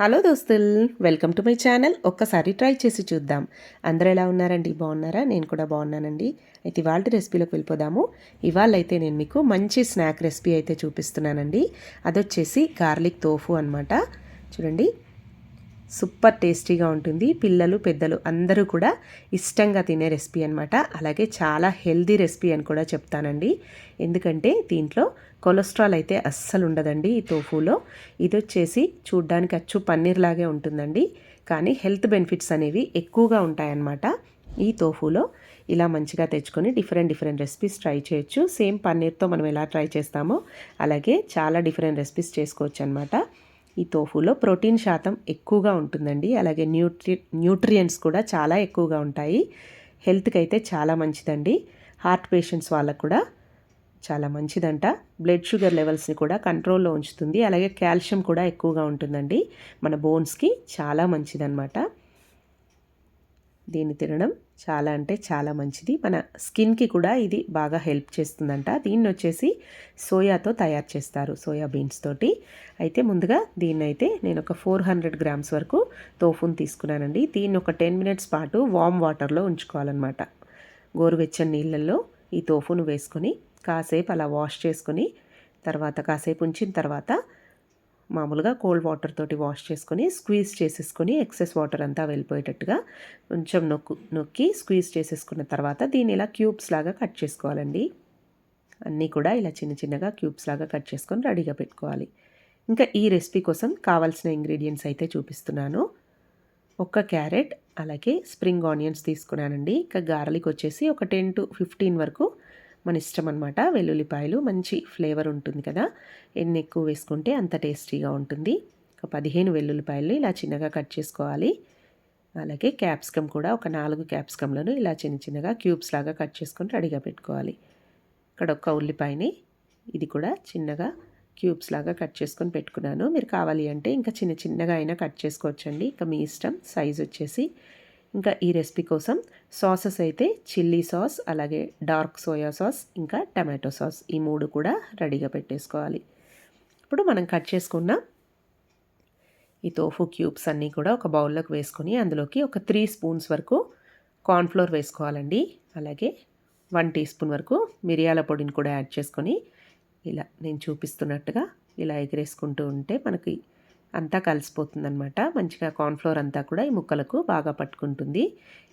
Hello దోస్తుల్ welcome to my channel. ఒక్కసారి try చేసి చూద్దాం. అందరూ ఎలా ఉన్నారండి? బాగున్నారా? నేను కూడా బాగున్నానండి. అయితే ఇవాళ రెసిపీలోకి వెళ్ళిపోదాము. ఇవాళ అయితే నేను మీకు మంచి స్నాక్ రెసిపీ అయితే చూపిస్తున్నానండి. అదొచ్చేసి గార్లిక్ తోఫు అనమాట చూడండి. సూపర్ టేస్టీగా ఉంటుంది. పిల్లలు పెద్దలు అందరూ కూడా ఇష్టంగా తినే రెసిపీ అనమాట అలాగే చాలా హెల్దీ రెసిపీ అని కూడా చెప్తానండి. ఎందుకంటే దీంట్లో కొలెస్ట్రాల్ అయితే అస్సలు ఉండదండి ఈ తోఫులో. ఇది వచ్చేసి చూడ్డానికి అచ్చు పన్నీర్ లాగే ఉంటుందండి. కానీ హెల్త్ బెనిఫిట్స్ అనేవి ఎక్కువగా ఉంటాయన్నమాట ఈ తోఫులో. ఇలా మంచిగా తెచ్చుకొని డిఫరెంట్ డిఫరెంట్ రెసిపీస్ ట్రై చేయొచ్చు. సేమ్ పన్నీర్తో మనం ఎలా ట్రై చేస్తామో అలాగే చాలా డిఫరెంట్ రెసిపీస్ చేసుకోవచ్చు అనమాట ఈ తోఫులో ప్రోటీన్ శాతం ఎక్కువగా ఉంటుందండి. అలాగే న్యూట్రి న్యూట్రియంట్స్ కూడా చాలా ఎక్కువగా ఉంటాయి. హెల్త్కి అయితే చాలా మంచిదండి. హార్ట్ పేషెంట్స్ వాళ్ళకు కూడా చాలా మంచిదంట. బ్లడ్ షుగర్ లెవెల్స్ని కూడా కంట్రోల్లో ఉంచుతుంది. అలాగే కాల్షియం కూడా ఎక్కువగా ఉంటుందండి. మన బోన్స్కి చాలా మంచిదన్నమాట. దీన్ని తినడం చాలా అంటే చాలా మంచిది. మన స్కిన్కి కూడా ఇది బాగా హెల్ప్ చేస్తుందంట. దీన్ని వచ్చేసి సోయాతో తయారు చేస్తారు సోయా బీన్స్ తోటి. అయితే ముందుగా దీన్ని అయితే నేను ఒక ఫోర్ హండ్రెడ్ గ్రామ్స్ వరకు తోఫుని తీసుకున్నానండి. దీన్ని ఒక టెన్ మినిట్స్ పాటు వామ్ వాటర్లో ఉంచుకోవాలన్నమాట. గోరువెచ్చని నీళ్ళల్లో ఈ తోఫును వేసుకొని కాసేపు అలా వాష్ చేసుకొని తర్వాత కాసేపు ఉంచిన తర్వాత మామూలుగా కోల్డ్ వాటర్ తోటి వాష్ చేసుకొని స్క్వీజ్ చేసేసుకొని ఎక్సెస్ వాటర్ అంతా వెళ్ళిపోయేటట్టుగా కొంచెం నొక్కు నొక్కి స్క్వీజ్ చేసేసుకున్న తర్వాత దీన్ని ఇలా క్యూబ్స్ లాగా కట్ చేసుకోవాలండి. అన్నీ కూడా ఇలా చిన్న చిన్నగా క్యూబ్స్ లాగా కట్ చేసుకొని రెడీగా పెట్టుకోవాలి. ఇంకా ఈ రెసిపీ కోసం కావాల్సిన ఇంగ్రీడియంట్స్ అయితే చూపిస్తున్నాను. ఒక్క క్యారెట్ అలాగే స్ప్రింగ్ ఆనియన్స్ తీసుకున్నానండి. ఇంకా గార్లిక్ వచ్చేసి ఒక టెన్ టు ఫిఫ్టీన్ వరకు మన ఇష్టం అనమాట వెల్లుల్లిపాయలు మంచి ఫ్లేవర్ ఉంటుంది కదా. ఎన్ని ఎక్కువ వేసుకుంటే అంత టేస్టీగా ఉంటుంది. ఒక పదిహేను వెల్లుల్లిపాయలు ఇలా చిన్నగా కట్ చేసుకోవాలి. అలాగే క్యాప్సికమ్ కూడా ఒక నాలుగు క్యాప్సికమ్లను ఇలా చిన్న చిన్నగా క్యూబ్స్ లాగా కట్ చేసుకొని రెడీగా పెట్టుకోవాలి. ఇక్కడ ఒక ఉల్లిపాయని ఇది కూడా చిన్నగా క్యూబ్స్ లాగా కట్ చేసుకొని పెట్టుకున్నాను. మీరు కావాలి అంటే ఇంకా చిన్న చిన్నగా అయినా కట్ చేసుకోవచ్చండి. ఇంకా మీ ఇష్టం సైజ్ వచ్చేసి ఇంకా ఈ రెసిపీ కోసం సాసెస్ అయితే చిల్లీ సాస్ అలాగే డార్క్ సోయా సాస్ ఇంకా టమాటో సాస్ ఈ మూడు కూడా రెడీగా పెట్టేసుకోవాలి. ఇప్పుడు మనం కట్ చేసుకున్న ఈ తోఫు క్యూబ్స్ అన్నీ కూడా ఒక బౌల్లోకి వేసుకొని అందులోకి ఒక త్రీ స్పూన్స్ వరకు కార్న్ఫ్లోర్ వేసుకోవాలండి. అలాగే వన్ టీ స్పూన్ వరకు మిరియాల పొడిని కూడా యాడ్ చేసుకొని ఇలా నేను చూపిస్తున్నట్టుగా ఇలా ఎగిరేసుకుంటూ ఉంటే మనకి అంతా కలిసిపోతుందనమాట మంచిగా కార్న్ఫ్లోర్ అంతా కూడా ఈ ముక్కలకు బాగా పట్టుకుంటుంది.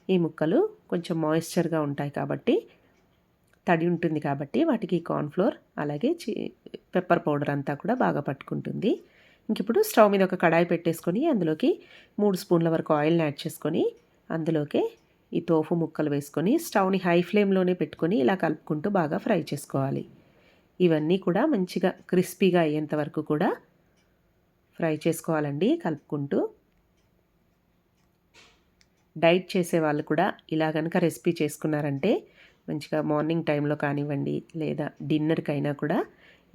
ఈ ముక్కలు కొంచెం మాయిశ్చర్గా ఉంటాయి కాబట్టి తడి ఉంటుంది కాబట్టి వాటికి కార్న్ఫ్లోర్ అలాగే పెప్పర్ పౌడర్ అంతా కూడా బాగా పట్టుకుంటుంది. ఇంక ఇప్పుడు స్టవ్ మీద ఒక కడాయి పెట్టేసుకొని అందులోకి మూడు స్పూన్ల వరకు ఆయిల్ని యాడ్ చేసుకొని అందులోకి ఈ తోఫు ముక్కలు వేసుకొని స్టవ్ని హై ఫ్లేమ్లోనే పెట్టుకొని ఇలా కలుపుకుంటూ బాగా ఫ్రై చేసుకోవాలి. ఇవన్నీ కూడా మంచిగా క్రిస్పీగా అయ్యేంత వరకు కూడా ఫ్రై చేసుకోవాలండి కలుపుకుంటూ. డైట్ చేసే వాళ్ళు కూడా ఇలా కనుక రెసిపీ చేసుకున్నారంటే మంచిగా మార్నింగ్ టైంలో కానివ్వండి లేదా డిన్నర్కైనా కూడా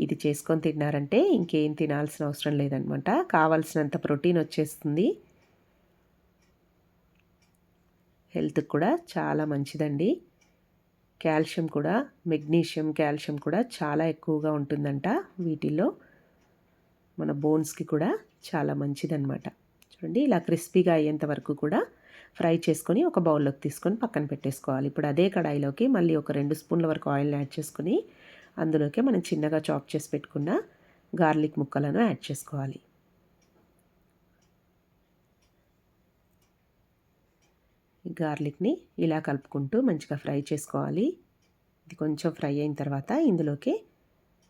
ఇది చేసుకొని తిన్నారంటే ఇంకేం తినాల్సిన అవసరం లేదనమాట. కావాల్సినంత ప్రోటీన్ వచ్చేస్తుంది. హెల్త్కి కూడా చాలా మంచిదండి. కాల్షియం కూడా మెగ్నీషియం కాల్షియం కూడా చాలా ఎక్కువగా ఉంటుందంట వీటిల్లో. మన బోన్స్కి కూడా చాలా మంచిదన్నమాట. చూడండి ఇలా క్రిస్పీగా అయ్యేంత వరకు కూడా ఫ్రై చేసుకొని ఒక బౌల్లోకి తీసుకొని పక్కన పెట్టేసుకోవాలి. ఇప్పుడు అదే కడాయిలోకి మళ్ళీ ఒక రెండు స్పూన్ల వరకు ఆయిల్ని యాడ్ చేసుకొని అందులోకి మనం చిన్నగా చాప్ చేసి పెట్టుకున్న గార్లిక్ ముక్కలను యాడ్ చేసుకోవాలి. గార్లిక్ని ఇలా కలుపుకుంటూ మంచిగా ఫ్రై చేసుకోవాలి. ఇది కొంచెం ఫ్రై అయిన తర్వాత ఇందులోకి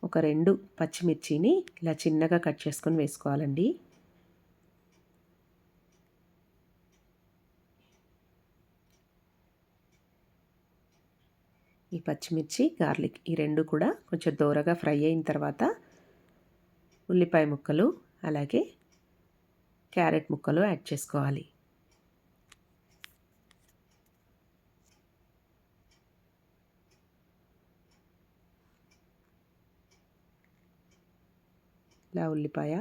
ఒక రెండు పచ్చిమిర్చిని ఇలా చిన్నగా కట్ చేసుకొని వేసుకోవాలండి. ఈ పచ్చిమిర్చి గార్లిక్ ఈ రెండు కూడా కొంచెం దూరగా ఫ్రై అయిన తర్వాత ఉల్లిపాయ ముక్కలు అలాగే క్యారెట్ ముక్కలు యాడ్ చేసుకోవాలి. ఇలా ఉల్లిపాయ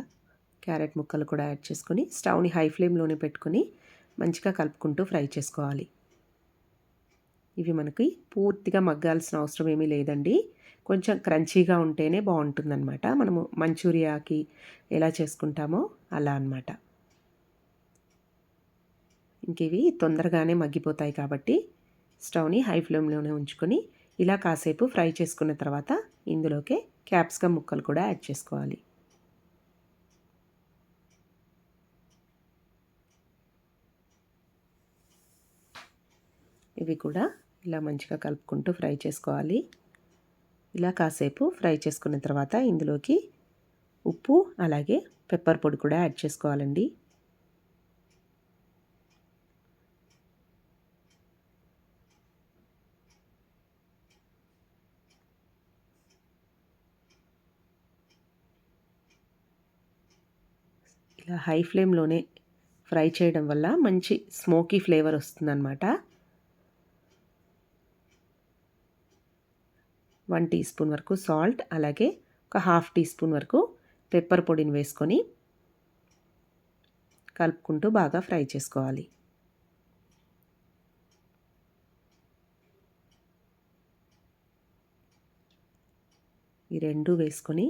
క్యారెట్ ముక్కలు కూడా యాడ్ చేసుకొని స్టవ్ని హై ఫ్లేమ్లోనే పెట్టుకొని మంచిగా కలుపుకుంటూ ఫ్రై చేసుకోవాలి. ఇవి మనకి పూర్తిగా మగ్గాల్సిన అవసరం ఏమీ లేదండి. కొంచెం క్రంచీగా ఉంటేనే బాగుంటుందన్నమాట. మనము మంచూరియాకి ఎలా చేసుకుంటామో అలా అనమాట ఇంకేవి తొందరగానే మగ్గిపోతాయి కాబట్టి స్టవ్ని హై ఫ్లేమ్లోనే ఉంచుకొని ఇలా కాసేపు ఫ్రై చేసుకున్న తర్వాత ఇందులోకే క్యాప్సికమ్ ముక్కలు కూడా యాడ్ చేసుకోవాలి. ఇవి కూడా ఇలా మంచిగా కలుపుకుంటూ ఫ్రై చేసుకోవాలి. ఇలా కాసేపు ఫ్రై చేసుకున్న తర్వాత ఇందులోకి ఉప్పు అలాగే పెప్పర్ పొడి కూడా యాడ్ చేసుకోవాలండి. ఇలా హై ఫ్లేమ్లోనే ఫ్రై చేయడం వల్ల మంచి స్మోకీ ఫ్లేవర్ వస్తుందన్నమాట. వన్ టీ స్పూన్ వరకు సాల్ట్ అలాగే ఒక హాఫ్ టీ స్పూన్ వరకు పెప్పర్ పొడిని వేసుకొని కలుపుకుంటూ బాగా ఫ్రై చేసుకోవాలి. ఈ రెండు వేసుకొని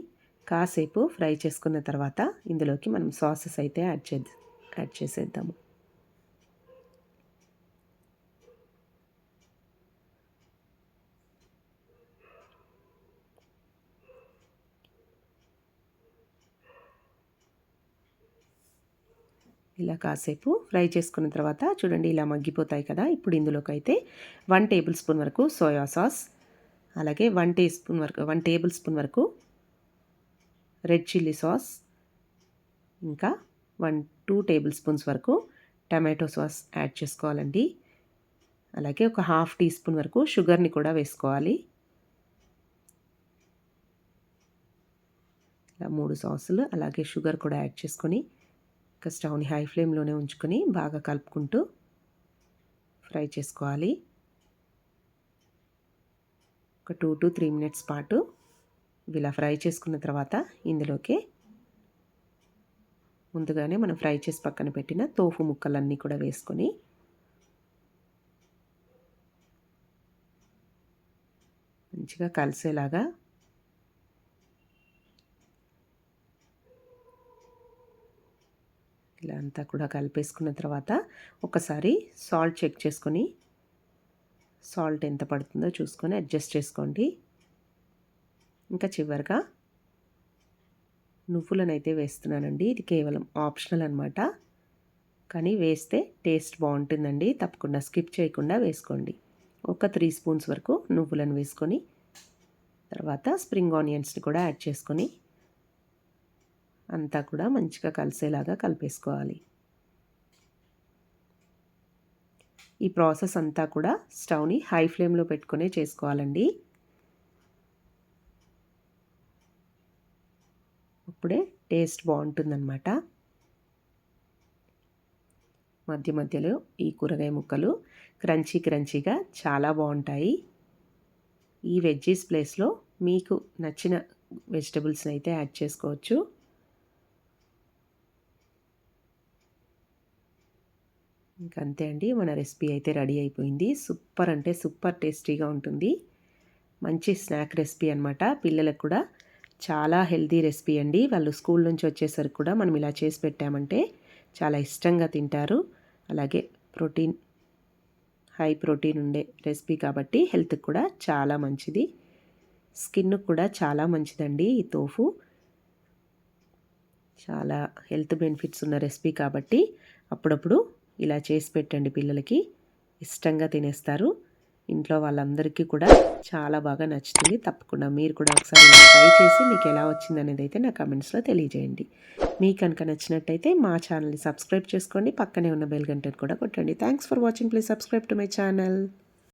కాసేపు ఫ్రై చేసుకున్న తర్వాత ఇందులోకి మనం సాసెస్ అయితే యాడ్ చే యాడ్ చేసేద్దాము. ఇలా కాసేపు ఫ్రై చేసుకున్న తర్వాత చూడండి ఇలా మగ్గిపోతాయి కదా. ఇప్పుడు ఇందులోకి అయితే వన్ టేబుల్ స్పూన్ వరకు సోయా సాస్ అలాగే వన్ టీ స్పూన్ వరకు వన్ టేబుల్ స్పూన్ వరకు రెడ్ చిల్లీ సాస్ ఇంకా వన్ టూ టేబుల్ స్పూన్స్ వరకు టమాటో సాస్ యాడ్ చేసుకోవాలండి. అలాగే ఒక హాఫ్ టీ స్పూన్ వరకు షుగర్ని కూడా వేసుకోవాలి. ఇలా మూడు సాసులు అలాగే షుగర్ కూడా యాడ్ చేసుకొని ఇంకా స్టవ్ని హై ఫ్లేమ్లోనే ఉంచుకొని బాగా కలుపుకుంటూ ఫ్రై చేసుకోవాలి. ఒక టూ టు త్రీ మినిట్స్ పాటు ఇలా ఫ్రై చేసుకున్న తర్వాత ఇందులోకి ముందుగానే మనం ఫ్రై చేసి పక్కన పెట్టిన తోఫు ముక్కలన్నీ కూడా వేసుకొని మంచిగా కలిసేలాగా ఇలా అంతా కూడా కలిపేసుకున్న తర్వాత ఒకసారి సాల్ట్ చెక్ చేసుకొని సాల్ట్ ఎంత పడుతుందో చూసుకొని అడ్జస్ట్ చేసుకోండి. ఇంకా చివరిగా నువ్వులను అయితే వేస్తున్నానండి. ఇది కేవలం ఆప్షనల్ అనమాట కానీ వేస్తే టేస్ట్ బాగుంటుందండి. తప్పకుండా స్కిప్ చేయకుండా వేసుకోండి. ఒక త్రీ స్పూన్స్ వరకు నువ్వులను వేసుకొని తర్వాత స్ప్రింగ్ ఆనియన్స్ని కూడా యాడ్ చేసుకొని అంతా కూడా మంచిగా కలిసేలాగా కలిపేసుకోవాలి. ఈ ప్రాసెస్ అంతా కూడా స్టవ్ని హై ఫ్లేమ్లో పెట్టుకునే చేసుకోవాలండి. అప్పుడే టేస్ట్ బాగుంటుందన్నమాట. మధ్య మధ్యలో ఈ కూరగాయ ముక్కలు క్రంచీ క్రంచీగా చాలా బాగుంటాయి. ఈ వెజ్జీస్ ప్లేస్లో మీకు నచ్చిన వెజిటబుల్స్ని అయితే యాడ్ చేసుకోవచ్చు. ఇంకా అంతే అండి. మన రెసిపీ అయితే రెడీ అయిపోయింది. సూపర్ అంటే సూపర్ టేస్టీగా ఉంటుంది. మంచి స్నాక్ రెసిపీ అనమాట పిల్లలకు కూడా చాలా హెల్తీ రెసిపీ అండి. వాళ్ళు స్కూల్ నుంచి వచ్చేసరికి కూడా మనం ఇలా చేసి పెట్టామంటే చాలా ఇష్టంగా తింటారు. అలాగే ప్రోటీన్ హై ప్రోటీన్ ఉండే రెసిపీ కాబట్టి హెల్త్కి కూడా చాలా మంచిది. స్కిన్ కూడా చాలా మంచిదండి ఈ తోఫు. చాలా హెల్త్ బెనిఫిట్స్ ఉన్న రెసిపీ కాబట్టి అప్పుడప్పుడు ఇలా చేసి పెట్టండి పిల్లలకి. ఇష్టంగా తినేస్తారు. ఇంట్లో వాళ్ళందరికీ కూడా చాలా బాగా నచ్చుతుంది. తప్పకుండా మీరు కూడా ఒకసారి ట్రై చేసి మీకు ఎలా వచ్చింది అనేది అయితే నా కమెంట్స్లో తెలియజేయండి. మీకు కనుక నచ్చినట్టయితే మా ఛానల్ని సబ్స్క్రైబ్ చేసుకోండి. పక్కనే ఉన్న బెల్ గంటను కూడా కొట్టండి. Thanks for watching. Please subscribe to my channel.